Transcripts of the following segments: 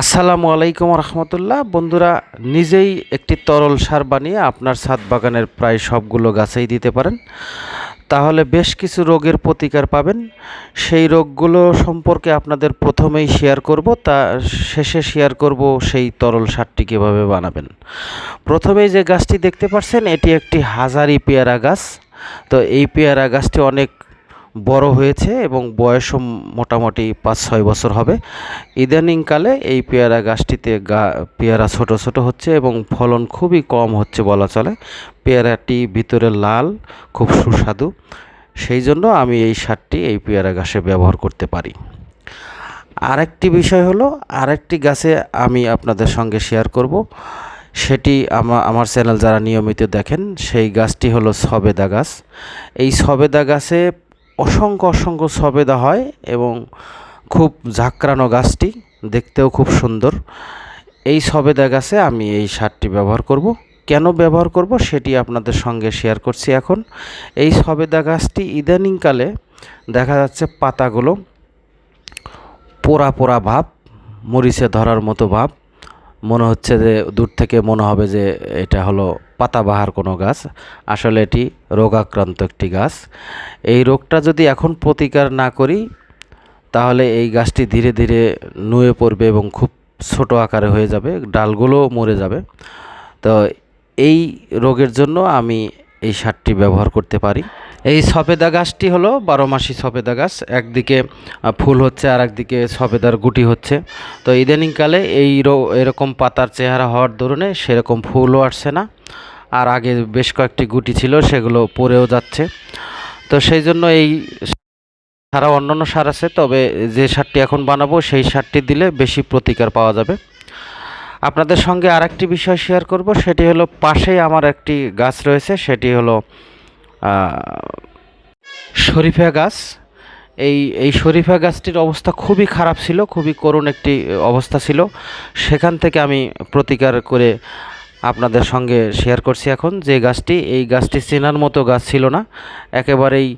আসসালামু আলাইকুম রহমতুল্লাহ। বন্ধুরা, নিজেই একটি তরল সার বানিয়ে আপনার ছাদ বাগানের প্রায় সবগুলো গাছেই দিতে পারেন। তাহলে বেশ কিছু রোগের প্রতিকার পাবেন। সেই রোগগুলো সম্পর্কে আপনাদের প্রথমেই শেয়ার করব, তা শেষে শেয়ার করব সেই তরল সারটি কীভাবে বানাবেন। প্রথমেই যে গাছটি দেখতে পাচ্ছেন এটি একটি হাজারি পেয়ারা গাছ। তো এই পেয়ারা গাছটি অনেক বড় হয়েছে এবং বয়সও মোটামুটি পাঁচ ছয় বছর হবে। ইদানিংকালে এই পেয়ারা গাছটিতে গা, পেয়ারা ছোট ছোট হচ্ছে এবং ফলন খুবই কম হচ্ছে বলা চলে। পেয়ারাটি ভিতরে লাল, খুব সুস্বাদু। সেই জন্য আমি এই সারটি এই পেয়ারা গাছে ব্যবহার করতে পারি। আরেকটি বিষয় হলো, আরেকটি গাছে আমি আপনাদের সঙ্গে শেয়ার করব। সেটি আমার আমার চ্যানেল যারা নিয়মিত দেখেন, সেই গাছটি হলো সবেদা গাছ। এই সবেদা গাছে অসংখ্য অসংখ্য সবেদা হয় এবং খুব ঝাঁকড়ানো গাছটি দেখতেও খুব সুন্দর। এই সবেদা গাছে আমি এই সারটি ব্যবহার করব। কেন ব্যবহার করব সেটি আপনাদের সঙ্গে শেয়ার করছি এখন। এই সবেদা গাছটি ইদানিংকালে দেখা যাচ্ছে পাতাগুলো পোড়া পোড়া ভাব, মরিচে ধরার মতো ভাব মনে হচ্ছে যে দূর থেকে মনে হবে যে এটা হলো পাতাবাহার কোনো গাছ। আসলে এটি রোগাক্রান্ত একটি গাছ। এই রোগটা যদি এখন প্রতিকার না করি, তাহলে এই গাছটি ধীরে ধীরে নুয়ে পড়বে এবং খুব ছোট আকারে হয়ে যাবে ডালগুলো মরে যাবে। তো এই রোগের জন্য আমি এই সারটি ব্যবহার করতে পারি। এই সফেদা গাছটি হলো বারো মাসি সফেদা গাছ। একদিকে ফুল হচ্ছে আর একদিকে সফেদার গুটি হচ্ছে। তো ইদানিংকালে এই এরকম পাতার চেহারা হওয়ার দরুনে সেরকম ফুলও আসছে না। আর আগে বেশ কয়েকটি গুটি ছিল, সেগুলো পড়েও যাচ্ছে। তো সেই জন্য এই ছাড়াও অন্যান্য সার আছে, তবে যে সারটি এখন বানাবো, সেই সারটি দিলে বেশি প্রতিকার পাওয়া যাবে। আপনাদের সঙ্গে আরেকটি বিষয় শেয়ার করব, সেটি হলো পাশেই আমার একটি গাছ রয়েছে, সেটি হলো শরীফা গাছ। এই এই শরীফা গাছটির অবস্থা খুবই খারাপ ছিল, খুবই করুণ একটি অবস্থা ছিল। সেখান থেকে আমি প্রতিকার করে আপনাদের সঙ্গে শেয়ার করছি এখন যে গাছটি, এই গাছটি চেনার মতো গাছ ছিল না। একেবারেই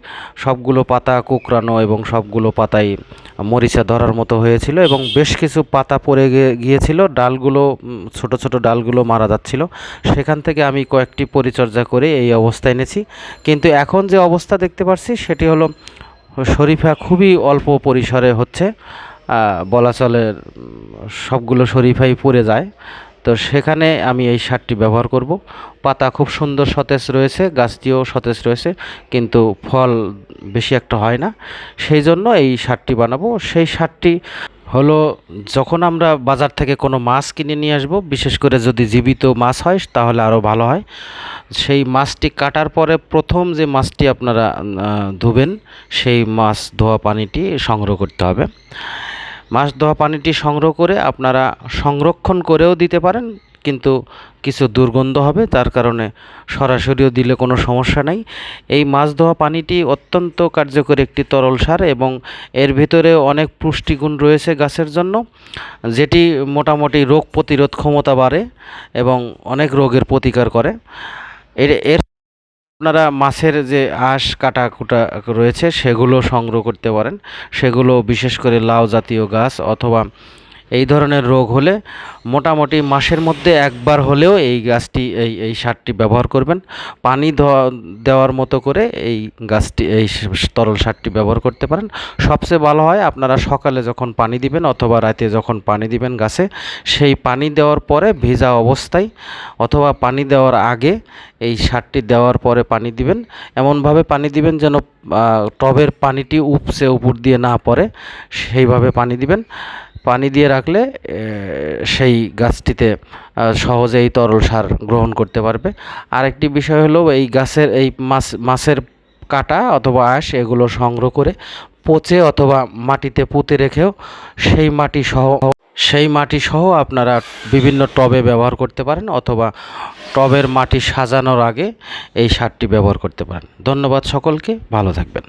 সবগুলো পাতা কুকরানো এবং সবগুলো পাতাই মরিচা ধরার মতো হয়েছিল এবং বেশ কিছু পাতা পড়ে গিয়েছিল। ডালগুলো ছোট ছোট ডালগুলো মারা যাচ্ছিল। সেখান থেকে আমি কয়েকটি পরিচর্যা করে এই অবস্থায় এনেছি। কিন্তু এখন যে অবস্থা দেখতে পাচ্ছি সেটি হলো শরীফা খুবই অল্প পরিসরে হচ্ছে। বলা চলে সবগুলো শরীফাই পড়ে যায়। তো সেখানে আমি এই সারটি ব্যবহার করব। পাতা খুব সুন্দর সতেজ রয়েছে, গাছটিও সতেজ রয়েছে, কিন্তু ফল বেশি একটা হয় না। সেই জন্য এই সারটি বানাবো। সেই সারটি হলো যখন আমরা বাজার থেকে কোনো মাছ কিনে নিয়ে আসব, বিশেষ করে যদি জীবিত মাছ হয়, তাহলে আরও ভালো হয়। সেই মাছটি কাটার পরে প্রথম যে মাছটি আপনারা ধুবেন, সেই মাছ ধোয়া পানিটি সংগ্রহ করতে হবে। মাছ ধোয়া পানিটি সংগ্রহ করে আপনারা সংরক্ষণ করেও দিতে পারেন, কিন্তু কিছু দুর্গন্ধ হবে, তার কারণে সরাসরিও দিলে কোনো সমস্যা নাই। এই মাছ ধোয়া পানিটি অত্যন্ত কার্যকরী একটি তরল সার এবং এর ভিতরে অনেক পুষ্টিগুণ রয়েছে গাছের জন্য, যেটি মোটামুটি রোগ প্রতিরোধ ক্ষমতা বাড়ে এবং অনেক রোগের প্রতিকার করে। এর এর আপনারা মাছের যে আঁশ, কাটা, কুটা রয়েছে সেগুলো সংগ্রহ করতে পারেন। সেগুলো বিশেষ করে লাউ জাতীয় গাছ অথবা এই ধরনের রোগ হলে মোটামুটি মাসের মধ্যে একবার হলেও এই গাছটি, এই এই সারটি ব্যবহার করবেন। পানি দেওয়ার মতো করে এই গাছটি, এই তরল সারটি ব্যবহার করতে পারেন। সবচেয়ে ভালো হয় আপনারা সকালে যখন পানি দিবেন অথবা রাতে যখন পানি দিবেন গাছে, সেই পানি দেওয়ার পরে ভেজা অবস্থায় অথবা পানি দেওয়ার আগে এই সারটি দেওয়ার পরে পানি দিবেন। এমনভাবে পানি দিবেন যেন টবের পানিটি উপসে উপর দিয়ে না পড়ে, সেইভাবে পানি দিবেন। পানি দিয়ে রাখলে সেই গাছটিতে সহজেই তরল সার গ্রহণ করতে পারবে। আরেকটি বিষয় হলো, এই গাছের, এই মাছ, মাছের কাটা অথবা আঁশ, এগুলো সংগ্রহ করে পচে অথবা মাটিতে পুঁতে রেখেও সেই মাটি সহ, সেই মাটি সহ আপনারা বিভিন্ন টবে ব্যবহার করতে পারেন অথবা টবের মাটি সাজানোর আগে এই সারটি ব্যবহার করতে পারেন। ধন্যবাদ সকলকে, ভালো থাকবেন।